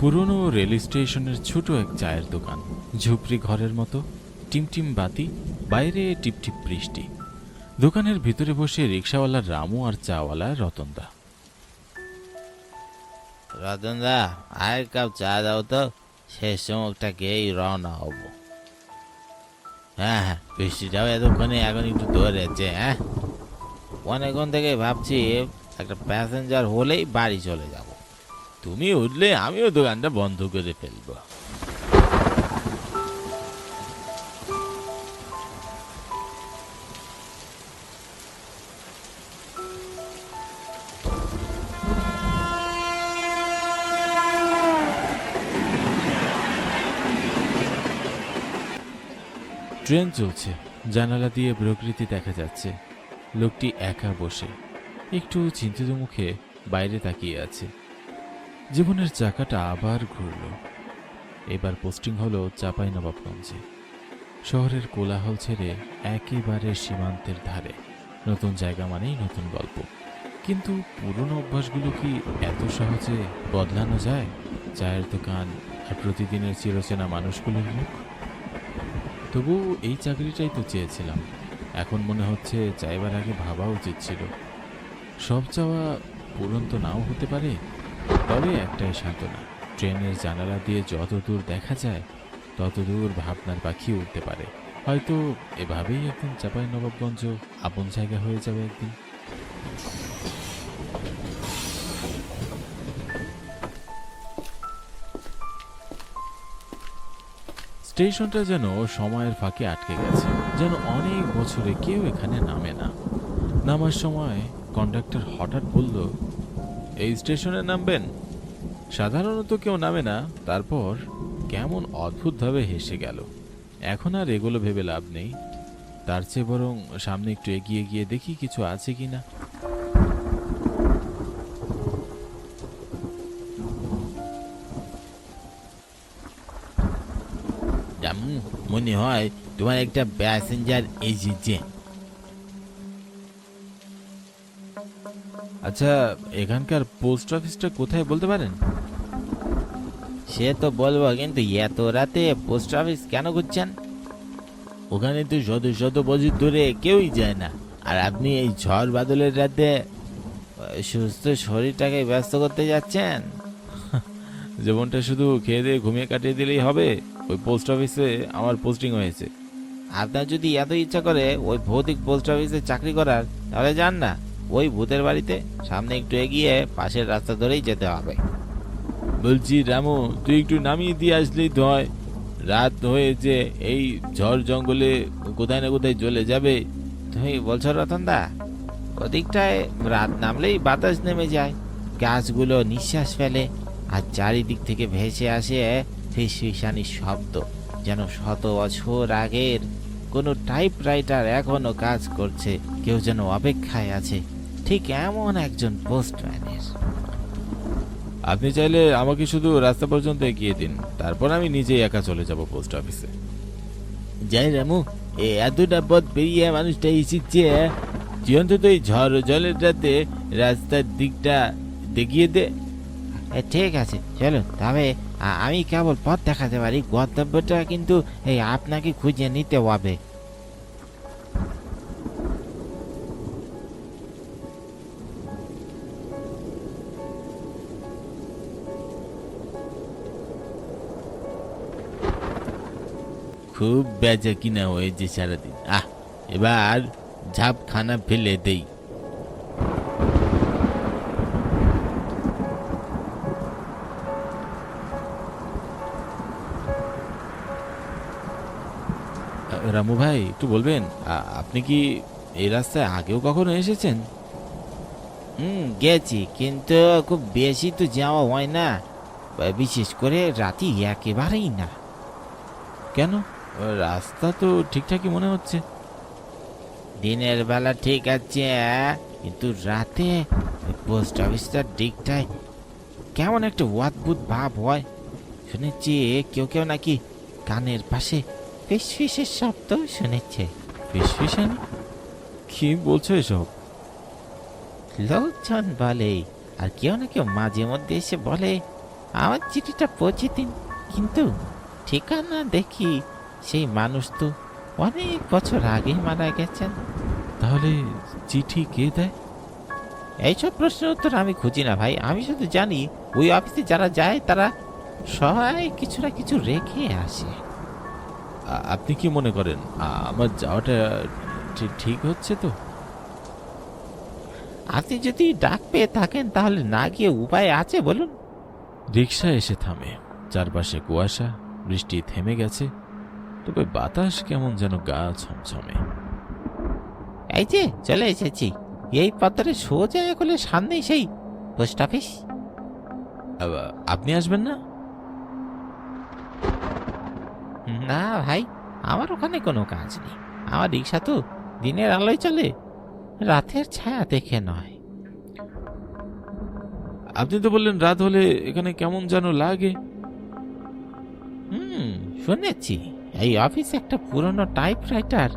পুরনো রেল স্টেশনের ছোট এক চায়ের দোকান। ঝুপড়ি ঘরের মতো, টিমটিম বাতি, বাইরে টিপটিপ বৃষ্টি। দোকানের ভিতরে বসে রিক্সাওয়ালা রামু আর চাওয়ালা রতনদা। রতনদা আর কাপ চা দাও তো শেষ চমকটা খেয়েই রওনা হব। হ্যাঁ হ্যাঁ বৃষ্টিটাও এতক্ষণে এখন একটু ধরেছে হ্যাঁ? অনেকক্ষণ থেকে ভাবছি একটা প্যাসেঞ্জার হলেই বাড়ি চলে যাব। তুমি উঠলে আমিও দোকানটা বন্ধ করে ফেলব। ট্রেন চলছে, জানালা দিয়ে প্রকৃতি দেখা যাচ্ছে। লোকটি একা বসে, একটু চিন্তিত মুখে বাইরে তাকিয়ে আছে। জীবনের চাকাটা আবার ঘুরল। এবার পোস্টিং হলো চাপাই নবাবগঞ্জে। শহরের কোলাহল ছেড়ে একেবারে সীমান্তের ধারে। নতুন জায়গা মানেই নতুন গল্প। কিন্তু পুরনো অভ্যাসগুলো কি এত সহজে বদলানো যায়? চায়ের দোকান আর প্রতিদিনের চিরচেনা মানুষগুলোর মুখ? তবু এই চাকরিটাই তো চেয়েছিলাম। এখন মনে হচ্ছে চাইবার আগে ভাবা উচিত ছিল। সব চাওয়া পূরণ তো নাও হতে পারে। তবে একটাই সান্ত্বনা, ট্রেনের জানালা দিয়ে যত দূর দেখা যায় তত দূর ভাবনার পাখি উঠতে পারে। হয়তো এভাবেই একদিন চাপাই নবাবগঞ্জ আপন জায়গা হয়ে যাবে একদিন। স্টেশনটা যেন সময়ের ফাঁকে আটকে গেছে, যেন অনেক বছরে কেউ এখানে নামে না। নামার সময় কন্ডাক্টর হঠাৎ বলল এই স্টেশনে নামবেন? সাধারণত কেউ নামে না। তারপর কেমন অদ্ভুতভাবে হেসে গেল। এখন আর এগুলো ভেবে লাভ নেই। তার চেয়ে বরং সামনে একটু এগিয়ে গিয়ে দেখি কিছু আছে কিনা যেমন মনে হয় তোমার একটা প্যাসেঞ্জার এসেছে। আচ্ছা এখানকার পোস্ট অফিসটা কোথায় বলতে পারেন? সে তো বলব কিন্তু এত রাতে পোস্ট অফিস কেন করছেন ওখানে তো শত শত বছর ধরে কেউই যায় না। আর আপনি এই ঝড় বাদলের রাতে সুস্থ শরীরটাকে ব্যস্ত করতে যাচ্ছেন? জীবনটা শুধু খেয়ে দিয়ে ঘুমিয়ে কাটিয়ে দিলেই হবে। ওই পোস্ট অফিসে আমার পোস্টিং হয়েছে। আপনার যদি এত ইচ্ছা করে ওই ভৌতিক পোস্ট অফিসে চাকরি করার তাহলে যান না। ওই ভূতের বাড়িতে সামনে একটু এগিয়ে পাশের রাস্তা ধরেই যেতে হবে। বলছি রামু তুই একটু নামিয়ে দিয়ে আসলেই তো হয়। রাত হয়েছে এই ঝড় জঙ্গলে কোথায় না কোথায় চলে যাবে। তুমি বলছো রতনদা? ওদিকটায় রাত নামলেই বাতাস নেমে যায়। গাছগুলো নিঃশ্বাস ফেলে আর চারিদিক থেকে ভেসে আসে ফিসফিসানি শব্দ যেন শত বছর আগের কোনো টাইপরাইটার এখনও কাজ করছে। কেউ যেন অপেক্ষায় আছে। ঠিক এমন একজন পোস্টম্যানের। আপনি চাইলে আমাকে শুধু রাস্তা পর্যন্ত এগিয়ে দিন তারপর আমি নিজেই একা চলে যাব পোস্ট অফিসে। যাই রামু এ এতটা পথ পেরিয়ে মানুষটা এসেছে তুই অন্তত এই ঝড় জলের রাতে রাস্তার দিকটা দেখিয়ে দে। ঠিক আছে চলো তবে আমি কেবল পথ দেখাতে পারি গন্তব্যটা কিন্তু এই আপনাকে খুঁজে নিতে হবে। খুব বেজা কিনা হয়েছে সারাদিন। আহ এবার ঝাপখানা ফেলে দেই। রামু ভাই একটু বলবেন আপনি কি এই রাস্তায় আগেও কখনো এসেছেন? হুম গেছি কিন্তু খুব বেশি তো যাওয়া হয় না। বিশেষ করে রাতি একেবারেই না। কেন? রাস্তা তো ঠিকঠাকই মনে হচ্ছে। দিনের বেলা ঠিক আছে কিন্তু রাতে পোস্ট অফিসটার দিকটায় কেমন একটা অদ্ভুত ভাব হয়। শুনেছি কেউ কেউ নাকি কানের পাশে ফিসফিসের শব্দ শুনেছে। ফিসফিসানি? কি বলছো এসব? লোকজন বলে আর কেউ না কেউ মাঝে মধ্যে এসে বলে আমার চিঠিটা পৌঁছে দিন। কিন্তু ঠিকানা দেখি সেই মানুষ তো অনেক বছর আগে মারা গেছেন। তাহলে চিঠি কে দেয়? এইসব প্রশ্নের উত্তর আমি খুঁজি না ভাই। আমি শুধু জানি ওই অফিসে যারা যায় তারা সবাই কিছু না কিছু রেখে আসে। আপনি কি মনে করেন আমার যাওয়াটা ঠিক হচ্ছে তো? আপনি যদি ডাক পেয়ে থাকেন তাহলে না গিয়ে উপায় আছে বলুন। রিক্সা এসে থামে। চারপাশে কুয়াশা বৃষ্টি থেমে গেছে। তবে বাতাস কেমন যেন গা ছমছমে। এই যে চলে এসেছি। এই পথরে সোজা এগোলে সামনেই সেই পোস্ট অফিস। আপনি আসবেন না? না ভাই আমার ওখানে কোনো কাজ নেই। আমার রিক্সা তো দিনের আলোয় চলে রাতের ছায়া দেখে নয়। আপনি তো বললেন রাত হলে এখানে কেমন যেন লাগে। হুম শুনেছি। এই অফিসে একটা পুরনো টাইপরাইটার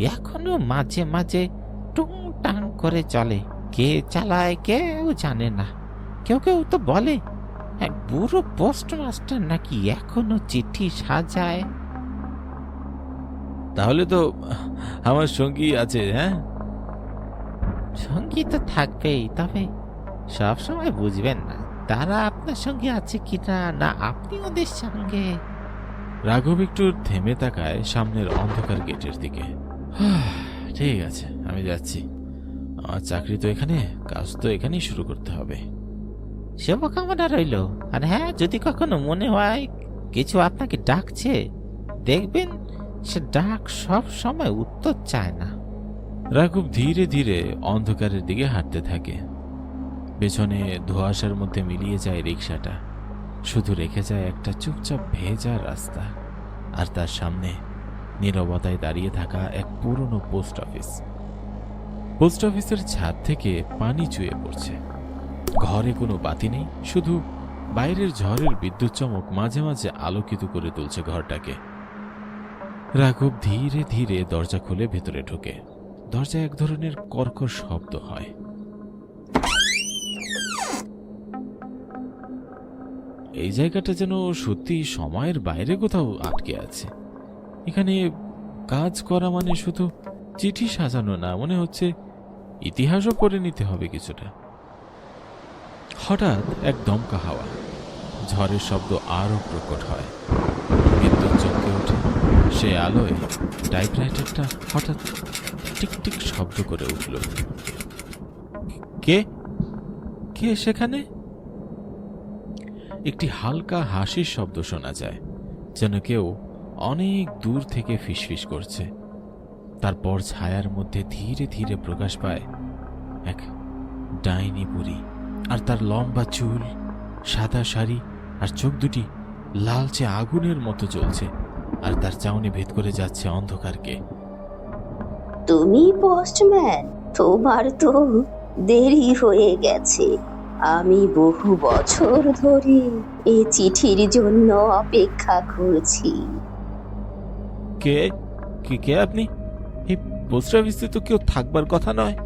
এখনও মাঝে মাঝে টুং টাং করে চলে। কে চালায় কেউ জানে না। কেউ কেউ তো বলে এক বুড়ো পোস্টমাস্টার নাকি এখনও চিঠি সাজায়? তাহলে তো আমার সঙ্গী আছে হ্যাঁ? সঙ্গী তো থাকবেই তবে সব সময় বুঝবেন না তারা আপনার সঙ্গে আছে কিনা না আপনি ওদের সঙ্গে। রাঘব একটু থেমে তাকায় সামনের অন্ধকার গেটের দিকে। ঠিক আছে আমি যাচ্ছি। আমার চাকরি তো এখানে কাজ তো এখানেই শুরু করতে হবে। শুভকামনা রইল। আর হ্যাঁ যদি কখনো মনে হয় কিছু আপনাকে ডাকছে দেখবেন সে ডাক সব সময় উত্তর চায় না। রাঘব ধীরে ধীরে অন্ধকারের দিকে হাঁটতে থাকে। পেছনে ধোঁয়াশার মধ্যে মিলিয়ে যায় রিক্সাটা শুধু রেখে যায় একটা চুপচাপ ভেজা রাস্তা আর তার সামনে নীরবতায় দাঁড়িয়ে থাকা এক পুরনো পোস্ট অফিস। পোস্ট অফিসের ছাদ থেকে পানি চুয়ে পড়ছে। ঘরে কোনো বাতি নেই, শুধু বাইরের ঝড়ের বিদ্যুৎ চমক মাঝে মাঝে আলোকিত করে তুলছে ঘরটাকে। রাঘব ধীরে ধীরে দরজা খুলে ভেতরে ঢোকে। দরজায় এক ধরনের কর্কর শব্দ হয়। এই জায়গাটা যেন সত্যি সময়ের বাইরে কোথাও আটকে আছে। এখানে কাজ করা মানে শুধু চিঠি সাজানো না, মনে হচ্ছে ইতিহাসও করে নিতে হবে কিছুটা। হঠাৎ এক দমকা হাওয়া, ঝড়ের শব্দ আরও প্রকট হয়। বিদ্যুৎ চমকে ওঠে, সে আলোয় টাইপরাইটারটা হঠাৎ টিকটিক শব্দ করে উঠল। কে? কে সেখানে? একটি হালকা হাসির শব্দ শোনা যায়, যেন কেউ অনেক দূর থেকে ফিসফিস করছে। তারপর ছায়ার মধ্যে ধীরে ধীরে প্রকাশ পায় এক ডাইনি বুড়ি, আর তার লম্বা চুল, সাদা শাড়ি, আর চোখ দুটি লালচে আগুনের মতো জ্বলছে, আর তার চাউনি ভেদ করে যাচ্ছে অন্ধকারকে। তুমি পোস্টম্যান তোমার তো দেরি হয়ে গেছে। আমি বহু বছর ধরে এই চিঠির জন্য অপেক্ষা করছি। কে? কে কে আপনি? এই পোস্ট অফিসে তো কেউ থাকবার কথা নয়।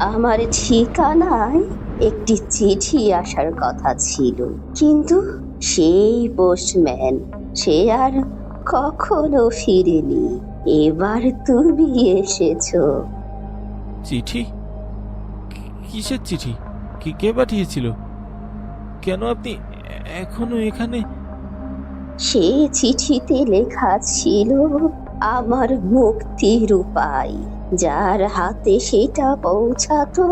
আমার ঠিকানায় একটি চিঠি আসার কথা ছিল কিন্তু সেই পোস্টম্যান সে আর কখনো ফিরেনি। এবার তুমি এসেছ। চিঠি? কিসের চিঠি? কি কে পাঠিয়েছিল? কেন আপনি এখনও এখানে? সে চিঠিতে লেখা ছিল আমার মুক্তির উপায়। যার হাতে সেটা পৌঁছাতো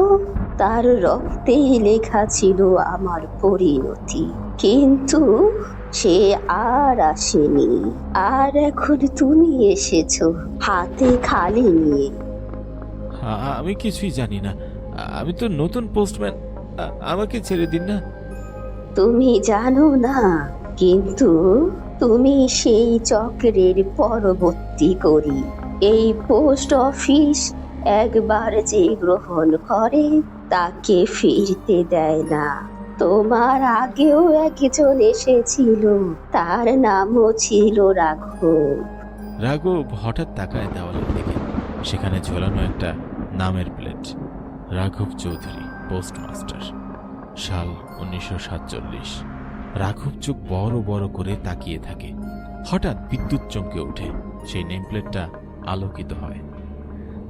তার রক্তে লেখা ছিল আমার পরিণতি। কিন্তু সে আর আসেনি। আর এখন তুমি এসেছ হাতে খালি নিয়ে। আমি কিছুই জানি না। আমি তো নতুন পোস্টম্যান। আমাকে ছেড়ে দিন না। তুমি জানো না কিন্তু তুমি সেই চক্রের পরবর্তী করি। এই পোস্ট অফিস একবার যে গ্রহণ করে তাকে ফিরতে দেয় না। তোমার আগেও একজন এসেছিল তার নামও ছিল রাঘব। রাঘব হঠাৎ তাকায় দেওয়ালের দিকে সেখানে ঝোলানো একটা নামের প্লেট। রাঘব চৌধুরী। পোস্টমাস্টার সাল উনিশশো সাতচল্লিশ। রাঘব চোখ বড় বড় করে তাকিয়ে থাকে। হঠাৎ বিদ্যুৎ চমকে ওঠে। সেই নেমপ্লেটটা আলোকিত হয়।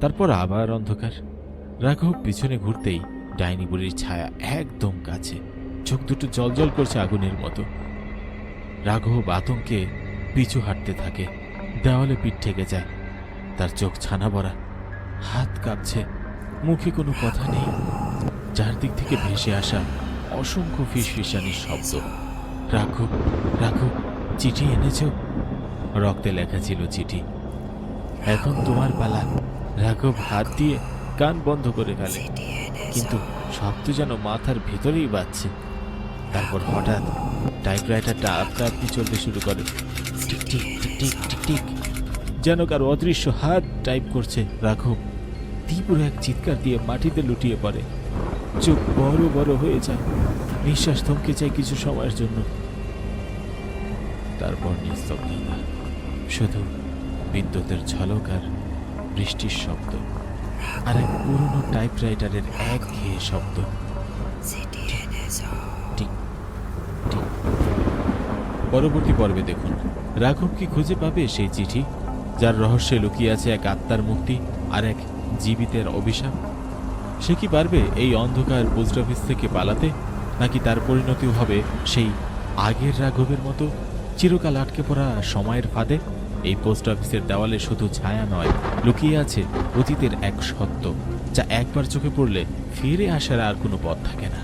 তারপর আবার অন্ধকার। রাঘব পিছনে ঘুরতেই ডাইনি বুড়ির ছায়া একদম কাছে। চোখ দুটো জলজল করছে আগুনের মতো। রাঘব আতঙ্কে পিছু হাঁটতে থাকে। দেওয়ালে পিঠ ঠেকে যায়। তার চোখ ছানা ভরা। হাত কাঁপছে। মুখে কোনো কথা নেই। চারদিক থেকে ভেসে আসা অসংখ্য ফিসফিসানির শব্দ। রাঘব রাঘব চিঠি এনেছ? রক্তে লেখা ছিল চিঠি। এখন তোমার পালা। রাঘব হাত দিয়ে কান বন্ধ করে ফেলে। কিন্তু শব্দ যেন মাথার ভেতরেই বাজছে। তারপর হঠাৎ টাইপরাইটারটা আপনা আপনি চলতে শুরু করে। টিক টিক টিক টিক টিক টিক। যেন কারও অদৃশ্য হাত টাইপ করছে রাঘব। তীব্র এক চিৎকার দিয়ে মাটিতে লুটিয়ে পড়ে। চোখ বড় বড় হয়ে যায়। নিঃশ্বাস থমকে যায় কিছু সময়ের জন্য। তারপর নিস্তব্ধতা। শুধু বিদ্যুতের ঝলক আর বৃষ্টির শব্দ। আর এক পুরনো টাইপরাইটারের এক ঘেয়ে শব্দ। পরবর্তী পর্বে দেখুন। রাঘব কি খুঁজে পাবে সেই চিঠি যার রহস্যে লুকিয়ে আছে এক আত্মার মুক্তি আর এক জীবিতের অভিশাপ? সে কি পারবে এই অন্ধকার পোস্ট অফিস থেকে পালাতে? নাকি তার পরিণতিও হবে সেই আগের রাঘবের মতো চিরকাল আটকে পড়া সময়ের ফাঁদে? এই পোস্ট অফিসের দেওয়ালে শুধু ছায়া নয়, লুকিয়ে আছে অতীতের এক সত্য, যা একবার চোখে পড়লে ফিরে আসার আর কোনো পথ থাকে না।